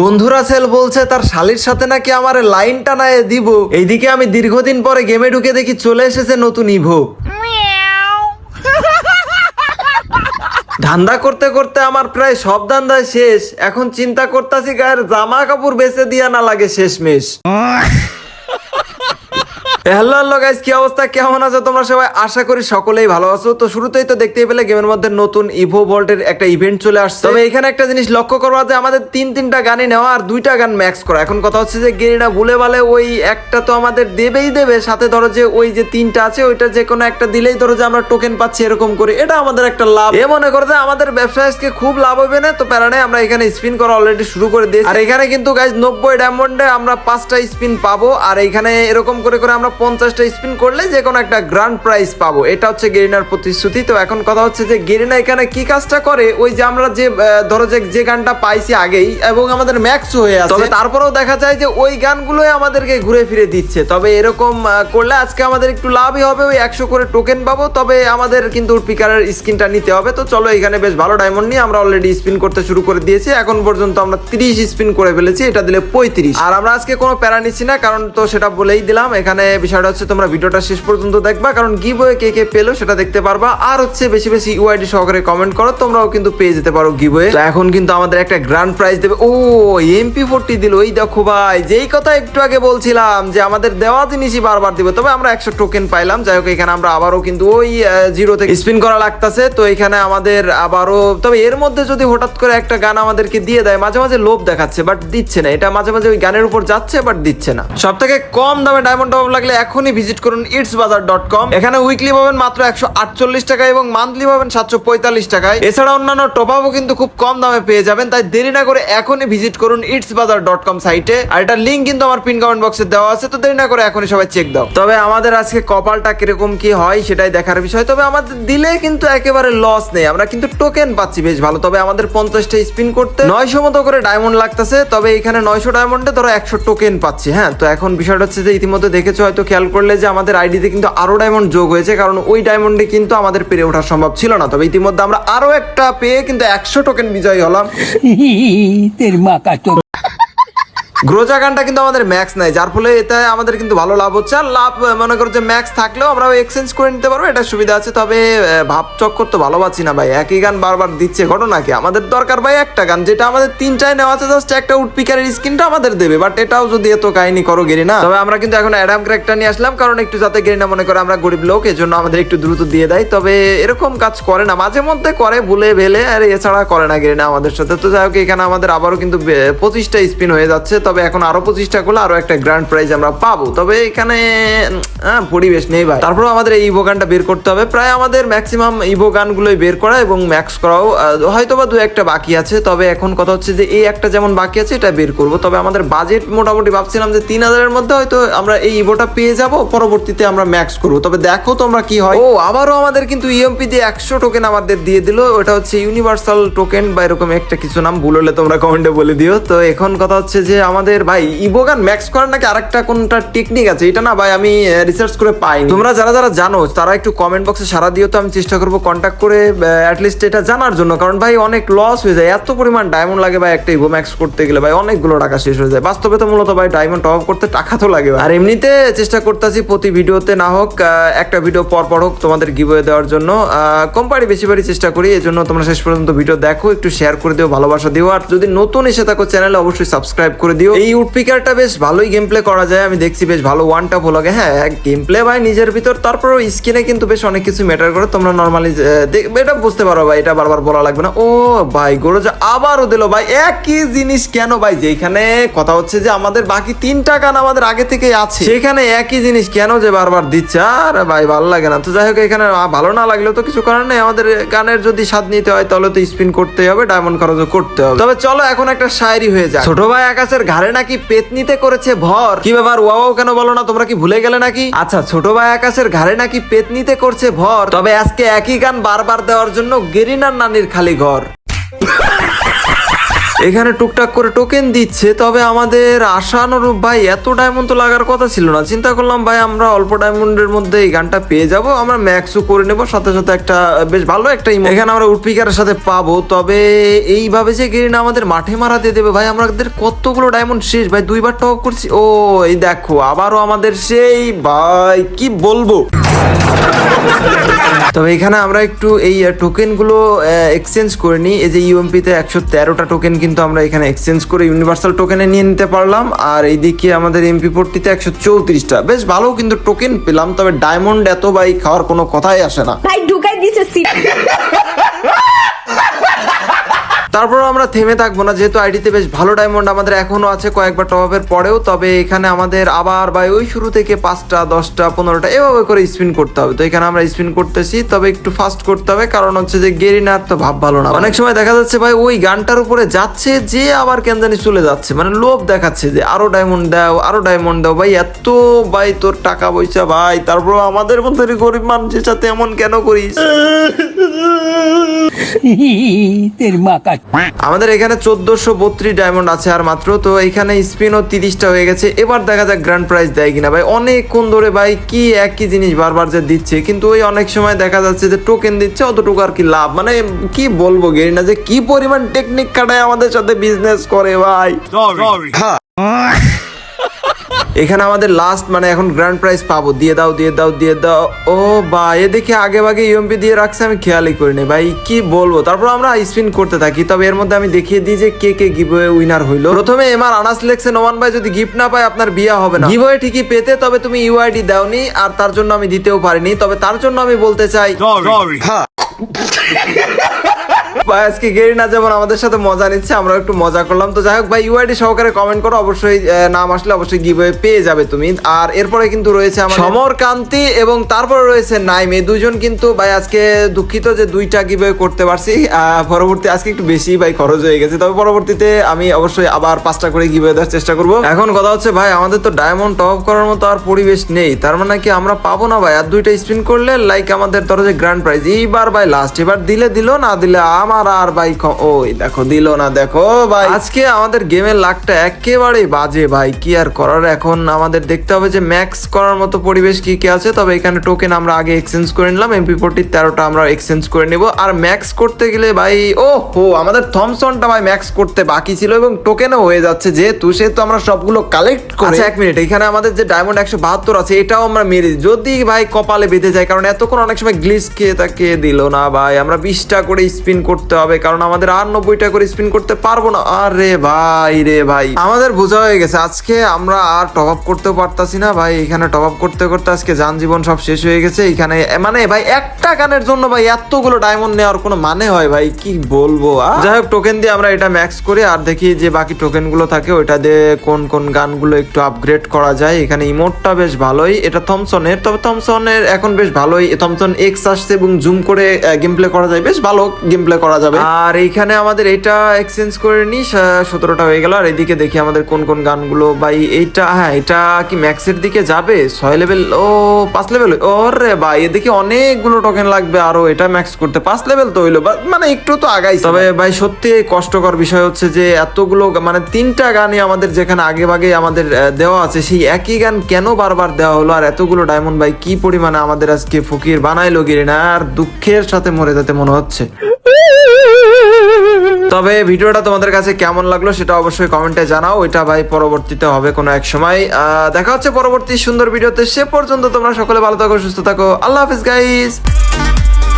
বন্ধুরা সেল বলছে তার শালির সাথে নাকি আমার লাইন টানায় দিব? এইদিকে আমি দীর্ঘদিন পরে গেমে ঢুকে দেখি চলে এসেছে নতুন ইভো। ধান্দা করতে করতে আমার প্রায় সব ধান্দায় শেষ। এখন চিন্তা করতেছি গায়ের জামা কাপড় বেচে দিয়া না লাগে শেষমেশ। হ্যালো হ্যালো গাইস কি অবস্থা? কেমন আছো? তোমরা সবাই? আশা করি সকলেই ভালো আছো। তো শুরুতেই তো দেখতেই পেলে গেমের মধ্যে নতুন ইভো ভোল্টের একটা ইভেন্ট চলে আসছে। তবে এখানে একটা জিনিস লক্ষ্য করবা যে আমাদের তিন, তিনটা গানই নেওয়া আর দুইটা গান ম্যাক্স করা। এখন কথা হচ্ছে যে গেরিনা ভুলে বালে ওই একটা তো আমাদের দেবেই দেবে। সাথে ধরো যে ওই যে তিনটা আছে, ওইটা যে কোনো একটা দিলেই ধরো যে আমরা টোকেন পাচ্ছি এরকম করে। এটা আমাদের একটা লাভ। এ মনে করে যে আমাদের ব্যবসা আজকে খুব লাভ হবে না? তো প্যারা নেই, আমরা এখানে স্পিন করা অলরেডি শুরু করে দিয়েছি। আর এখানে কিন্তু গাইজ নব্বই ডায়মন্ডে আমরা পাঁচটা স্পিন পাবো। আর এখানে এরকম করে করে আমরা পঞ্চাশটা স্পিন করলে যে কোনো একটা গ্র্যান্ড প্রাইজ পাবো। এটা হচ্ছে গেরিনার প্রতিশ্রুতি। তো এখন কথা হচ্ছে যে গেরিনা এখানে কি কাজটা করে? ওই যে আমরা যে ধরো যে যে গানটা পাইছি আগেই এবং আমাদের ম্যাক্স হয়ে আছে। তারপরেও দেখা যায় যে ওই গানগুলোই আমাদেরকে ঘুরে ফিরে দিচ্ছে। তবে এরকম করলে আজকে আমাদের একটু লাভই হবে। ওই একশো করে টোকেন পাবো। তবে আমাদের কিন্তু পিকারের স্কিনটা নিতে হবে। তো চলো এখানে বেশ ভালো ডায়মন্ড নিয়ে আমরা অলরেডি স্পিন করতে শুরু করে দিয়েছি। এখন পর্যন্ত আমরা তিরিশ স্পিন করে ফেলেছি। এটা দিলে পঁয়ত্রিশ। আর আমরা আজকে কোনো প্যারা নিচ্ছি না, কারণ তো সেটা বলেই দিলাম। এখানে বিষয়টা হচ্ছে তোমরা ভিডিওটা শেষ পর্যন্ত দেখবা, কারণ গিবয়ে কে কে পেল সেটা দেখতে পারবা। আর হচ্ছে বেশি বেশি ইউআইডি সহকারে কমেন্ট করো, তোমরাও কিন্তু পেয়ে যেতে পারো গিবয়ে তো এখন কিন্তু আমাদের একটা গ্র্যান্ড প্রাইজ দেবে। ও এমপি ফোরটি দিল। ওই দেখো ভাই, যেই কথা একটু আগে বলছিলাম যে আমাদের দেওয়া জিনিসই বারবার দিবে, তবে আমরা একশো টোকেন পাইলাম। যাই হোক, এখানে আমরা আবারও কিন্তু ওই জিরো থেকে স্পিন করা লাগতাছে। তো এখানে আমাদের আবারও, তবে এর মধ্যে যদি হঠাৎ করে একটা গান আমাদেরকে দিয়ে দেয়, মাঝে মাঝে লোভ দেখাচ্ছে বাট দিচ্ছে না। এটা মাঝে মাঝে ওই গানের উপর যাচ্ছে বাট দিচ্ছে না। সব থেকে কম দামে ডায়মন্ড টপ লাগলে এখনই ভিজিট করুন ইটস বাজার ডট কম এখানে উইকলি পাবেন মাত্র একশো আটচল্লিশ টাকা এবং মান্থলি পাবেন সাতশো পঁয়তাল্লিশ টাকায়। এছাড়া অন্যান্য টপ আপও কিন্তু খুব কম দামে পেয়ে যাবেন, তাই দেরি না করে এখনই ভিজিট করুন ইটস বাজার ডট কম সাইটে আর এটার লিঙ্ক কিন্তু আমার পিন কমেন্ট বক্সে দেওয়া আছে, তো দেরি না করে এখনই সবাই চেক দাও। তবে আমাদের আজকে কপালটা কীরকম কি হয় সেটাই দেখার বিষয়, তবে আমাদের দিলে কিন্তু একেবারে লস নেই। আমরা কিন্তু টোকেন পাচ্ছি বেশ ভালো, তবে আমাদের পঞ্চাশটা স্পিন করতে নয়শো মতো করে ডায়মন্ড লাগতেছে, তবে এখানে নয়শো ডায়মন্ডে ধরো একশো টোকেন পাচ্ছি হ্যাঁ? তো এখন বিষয়টা হচ্ছে যে ইতিমধ্যে দেখেছ হয়তো হয়তো খেয়াল করলে যে আমাদের আইডিতে কিন্তু আরও ডায়মন্ড যোগ হয়েছে, কারণ ওই ডায়মন্ডে কিন্তু আমাদের পেরে ওঠা সম্ভব ছিল না। তবে ইতিমধ্যে আমরা আরও একটা পেয়ে কিন্তু একশো টোকেন বিজয়ী হলাম। গ্রোজা গানটা কিন্তু আমাদের ম্যাক্স নাই, যার ফলে এটা আমাদের কিন্তু ভালো লাভ হচ্ছে। আর লাভ মনে করো যে ম্যাক্স থাকলেও আমরা এক্সচেঞ্জ করে নিতে পারব এটা সুবিধা আছে। তবে ভাব চক্কর তো ভালো পাচ্ছি না ভাই, একই গান বারবার দিচ্ছে ঘটনা কি? আমাদের দরকার ভাই একটা গান, যেটা আমাদের তিনটায় নেওয়া আছে জাস্ট একটা উডপিকারের স্কিনটা আমাদের দেবে বাট এটাও যদি এত কাহিনী করো গেরি না। তবে আমরা কিন্তু এখন অ্যাডাম ক্র্যাকটা নিয়ে আসলাম, কারণ একটু যাতে গেরি না মনে করে আমরা গরিব লোক এই জন্য আমাদের একটু দ্রুত দিয়ে দেয়। তবে এরকম কাজ করে না, মাঝে মধ্যে করে ভুলে ভেলে, আর এছাড়া করে না গেরি না আমাদের সাথে। তো যাই হোক, এখানে আমাদের আবারও কিন্তু পঁচিশটা স্পিন হয়ে যাচ্ছে তবে এখন আরও পঁচিশটা করলে আরও একটা গ্র্যান্ড প্রাইজ আমরা পাবো। তবে এখানে আহ, পরিবেশ নেই ভাই। তারপর আমাদের এই ইভো গানটা বের করতে হবে। প্রায় আমাদের ম্যাক্সিমাম ইভো গানগুলোই বের করা এবং ম্যাক্স করাও হয়তো বা দু একটা বাকি আছে। তবে এখন কথা হচ্ছে যে এই একটা যেমন বাকি আছে এটা বের করব। তবে আমাদের বাজেট মোটামুটি ভাবছিলাম যে তিন হাজারের মধ্যে হয়তো আমরা এই ইভোটা পেয়ে যাব পরবর্তীতে আমরা ম্যাক্স করব। তবে দেখো তোমরা কি হয়। ও আবারও আমাদের কিন্তু ইএমপি দিয়ে একশো টোকেন আমাদের দিয়ে দিল ওটা হচ্ছে ইউনিভার্সাল টোকেন বা এরকম একটা কিছু নাম ভুল হলে তোমরা কমেন্টে বলে দিও। তো এখন কথা হচ্ছে যে আমাদের ভাই ইভোগান ম্যাক্স করার নাকি আরেকটা কোনটা টেকনিক আছে? এটা না ভাই আমি রিসার্চ করে পাইনি। তোমরা যারা যারা জানো তারা একটু কমেন্ট বক্সে সারা দিও তো আমি চেষ্টা করব কন্ট্যাক্ট করে অ্যাটলিস্ট এটা জানার জন্য। কারণ ভাই অনেক লস হয়ে যায়। এত পরিমাণ ডায়মন্ড লাগে ভাই একটা ইভো ম্যাক্স করতে গেলে। ভাই অনেকগুলো টাকা শেষ হয়ে যায়। বাস্তবে তো মূলত ভাই ডায়মন্ড টপ করতে টাকা তো লাগে আর এমনিতে চেষ্টা করতেছি প্রতি ভিডিওতে না হোক একটা ভিডিও পর পর হোক তোমাদের গিভওয়ে দেওয়ার জন্য। আহ, কম পারি বেশি পারি চেষ্টা করি এই জন্য তোমরা শেষ পর্যন্ত ভিডিও দেখো একটু শেয়ার করে দিও ভালোবাসা দিও। আর যদি নতুন এসে থাকো চ্যানেলে অবশ্যই সাবস্ক্রাইব করে দিও। এই উডপিকারটা বেশ ভালোই গেম প্লে করা যায় আমি দেখছি বেশ ভালো ওয়ান টাপ লাগে। হ্যাঁ গেম প্লে ভাই নিজের ভিতর তারপরও স্কিনে কিন্তু বেশ অনেক কিছু ম্যাটার করে। তোমরা নর্মালি এটা বুঝতে পারো ভাই এটা বারবার বলা লাগবে না। ও ভাই গোরজা আবারও দিল ভাই। একই জিনিস কেন ভাই? যেখানে কথা হচ্ছে যে আমাদের বাকি তিনটা গান আমাদের আগে থেকে আছে। সেখানে একই জিনিস কেন যে বারবার দিচ্ছে? আর ভাই ভালো লাগে না। তো যাই হোক এখানে ভালো না লাগলেও তো কিছু করার নেই। আমাদের গানের যদি স্বাদ নিতে হয় তাহলে তো স্পিন করতেই হবে ডায়মন্ড খরচও করতে হবে। তবে চলো এখন একটা শায়রি হয়ে যায় ছোট ভাই আকাশের ঘাড়ে নাকি পেতনিতে করেছে ভর? কি ব্যাপার, ওয়াও কেন বলো না, তোমরা কি ভুলে গেলে নাকি? আচ্ছা ছোট ভাই আকাশের ঘাড়ে নাকি পেতনিতে করছে ভর? তবে আজকে একই গান বারবার দেওয়ার জন্য গেরিনার নানির খালি ঘর। এখানে টুকটাক করে টোকেন দিচ্ছে, তবে আমাদের আশানুরূপ ভাই এত ডায়মন্ড তো লাগার কথা ছিল না। চিন্তা করলাম, ভাই, আমরা অল্প ডায়মন্ডের মধ্যে এই গানটা পেয়ে যাব, আমরা ম্যাক্সও করে নেব, সাথে সাথে একটা বেশ ভালো একটা এখানে আমরা উডপিকারের সাথে পাবো, তবে এইভাবে যে গেরিনা আমাদের মাঠে মারা দিয়ে দেবে, ভাই, আমাদের কতগুলো ডায়মন্ড শেষ, ভাই, দুইবার টপ করছি। ও, এই দেখো, আবারও আমাদের সেই, ভাই, কি বলব? তবে এখানে আমরা একটু এই টোকেনগুলো এক্সচেঞ্জ করে নিই। এই যে ইউএমপি তে একশো তেরোটা টোকেন কিন্তু আমরা এখানে এক্সচেঞ্জ করে ইউনিভার্সাল টোকেনে নিয়ে নিতে পারলাম। আর এইদিকে আমাদের এমপি ফোরটিতে একশো চৌত্রিশটা। বেশ ভালো কিন্তু টোকেন পেলাম, তবে ডায়মন্ড এত বাই খাওয়ার কোনো কথাই আসে না। ভাই, ঢুকাই দিছে তারপরও আমরা থেমে থাকব না, যেহেতু আইডিতে বেশ ভালো ডায়মন্ড আমাদের এখনও আছে, কয়েকবার টপ আপের পরেও, তবে এখানে আমাদের আবার বা ওই শুরু থেকে পাঁচটা, দশটা, পনেরোটা, এভাবে করে স্পিন করতে হবে। তো এখানে আমরা স্পিন করতেছি, তবে একটু ফাস্ট করতে হবে, কারণ হচ্ছে যে গেরিনার তো ভাব ভালো না। অনেক সময় দেখা যাচ্ছে ভাই ওই গানটার উপরে যাচ্ছে, যে আবার কেন জানি চলে যাচ্ছে। মানে লোভ দেখাচ্ছে যে আরও ডায়মন্ড দাও, আরও ডায়মন্ড দাও, ভাই এত ভাই তোর টাকা পয়সা ভাই তারপর আমাদের মধ্যে গরিব মানুষের সাথে এমন কেন করিস? তোর মা আমাদের এখানে চোদ্দশো বত্রিশ ডায়মন্ড আছে আর মাত্র তো এখানে স্পিনও তিরিশটা হয়ে গেছে। এবার দেখা যাক গ্র্যান্ড প্রাইজ দেয় কিনা। ভাই অনেকক্ষণ ধরে ভাই কি একই জিনিস বারবার যে দিচ্ছে কিন্তু ওই অনেক সময় দেখা যাচ্ছে যে টোকেন দিচ্ছে অতটুকু আর কি লাভ? মানে কি বলব গেরিনা যে কি পরিমাণ টেকনিক কাটায় আমাদের সাথে বিজনেস করে ভাই। এখানে আমাদের লাস্ট মানে এখন গ্র্যান্ড প্রাইজ পাবো। দিয়ে দাও দিয়ে দাও দিয়ে দাও। ও বা এ দেখে আগে ভাগে ইউএমপি দিয়ে রাখছে আমি খেয়ালই করিনি ভাই কি বলব? তারপর আমরা স্পিন করতে থাকি তবে এর মধ্যে আমি দেখিয়ে দিই যে কে কে গিভওয়ে উইনার হইল। প্রথমে এমআর আনাস লেখছে নোমান ভাই যদি গিফট না পায় আপনার বিয়ে হবে না। গিভওয়ে ঠিকই পেতে তবে তুমি ইউআইডি দাওনি আর তার জন্য আমি দিতেও পারিনি। তবে তার জন্য আমি বলতে চাই ভাই, আজকে গেরি না যেমন আমাদের সাথে মজা নিচ্ছে আমরা একটু মজা করলাম। তো যাই হোক ভাই ইউআইডি সহকারে কমেন্ট করো, অবশ্যই নাম আসলে অবশ্যই গিভওয়ে পেয়ে যাবে তুমি। আর এরপরে কিন্তু রয়েছে আমার সমর কান্তি এবং তারপরে রয়েছে নাইম। এই দুজন কিন্তু ভাই, আজকে দুঃখিত যে দুইটা গিভওয়ে করতে পারছি। পরবর্তী আজকে একটু বেশি ভাই খরচ হয়ে গেছে। তবে পরবর্তীতে আমি অবশ্যই আবার পাঁচটা করে গিভওয়ে দেওয়ার চেষ্টা করব। এখন কথা হচ্ছে ভাই, আমাদের তো ডায়মন্ড টপ করার মতো আর পরিবেশ নেই। তার মানে কি আমরা পাবো না ভাই? আর দুইটা স্পিন করলে লাইক আমাদের ধরো যে গ্র্যান্ড প্রাইজ এইবার ভাই লাস্ট এবার দিলে দিল, না দিলে আমার আর ভাই খ- ওই দেখো দিল না দেখো ভাই। আজকে আমাদের গেমের লাকটা একেবারে বাজে ভাই কি আর করার? এখন আমাদের দেখতে হবে যে ম্যাক্স করার মতো পরিবেশ কি কি আছে। তবে এখানে টোকেন আমরা আগে এক্সচেঞ্জ করে নিলাম এমপি ফোরটি তেরোটা আমরা এক্সচেঞ্জ করে নিব। আর ম্যাক্স করতে গেলে ভাই ও হো আমাদের থমসনটা ভাই ম্যাক্স করতে বাকি ছিল এবং টোকেনও হয়ে যাচ্ছে যেহেতু সেহেতু আমরা সবগুলো কালেক্ট করে। আচ্ছা এক মিনিট এখানে আমাদের যে ডায়মন্ড একশো বাহাত্তর আছে এটাও আমরা মেরে যদি ভাই কপালে বেঁধে যায় কারণ এতক্ষণ অনেক সময় গ্লিস খেয়ে তাকে দিল না ভাই। আমরা বিশটা করে স্পিন করতে হবে, কারণ আমাদের আর নব্বইটা করে স্পিন করতে পারব না। আরে ভাই রে ভাই। আমাদের বোঝা হয়ে গেছে, আজকে আমরা আর টপ আপ করতে পারতাছি না ভাই। এখানে টপ আপ করতে করতে আজকে যান জীবন সব শেষ হয়ে গেছে। এখানে মানে ভাই, একটা গানের জন্য ভাই এতগুলো ডায়মন্ড নেওয়ার কোনো মানে হয় ভাই, কি বলব? যাই হোক টোকেন দিয়ে আমরা এটা ম্যাক্স করি, আর দেখি যে বাকি টোকেনগুলো থাকে, ওইটা দিয়ে কোন কোন গানগুলো একটু আপগ্রেড করা যায়। এখানে ইমোটটা বেশ ভালোই, এটা থমসনের তবে থমসনের এখন বেশ ভালোই। থমসন এক্স আসছে এবং জুম করে গেম প্লে করা যায়, বেশ ভালো গেম প্লে করা যাবে। আর এইখানে আমাদের এটা এক্সচেঞ্জ করে নি সতেরোটা হয়ে গেল। আর এদিকে দেখি আমাদের কোন কোন গানগুলো ভাই এইটা হ্যাঁ এটা কি ম্যাক্সের দিকে যাবে? ছয় লেভেল ও পাঁচ লেভেল ওরে ভাই এদিকে অনেকগুলো টোকেন লাগবে আরও এটা ম্যাক্স করতে। পাঁচ লেভেল তো হইল বা- মানে একটু তো আগাই তবে ভাই সত্যি কষ্টকর বিষয় হচ্ছে যে এতগুলো মানে তিনটা গানই আমাদের যেখানে আগে ভাগে আমাদের দেওয়া আছে সেই একই গান কেন বারবার দেওয়া হলো? আর এতগুলো ডায়মন্ড ভাই কি পরিমাণে আমাদের আজকে ফকির বানাইলো গিরিনা আর দুঃখের সাথে মরে যেতে মনে হচ্ছে। তবে ভিডিওটা তোমাদের কাছে কেমন লাগল সেটা অবশ্যই কমেন্টে জানাও। এটা ভাই পরবর্তীতে হবে কোনো এক সময়। দেখা হচ্ছে পরবর্তী সুন্দর ভিডিওতে। সে পর্যন্ত তোমরা সকলে ভালো থাকো, সুস্থ থাকো। আল্লাহ হাফিজ গাইস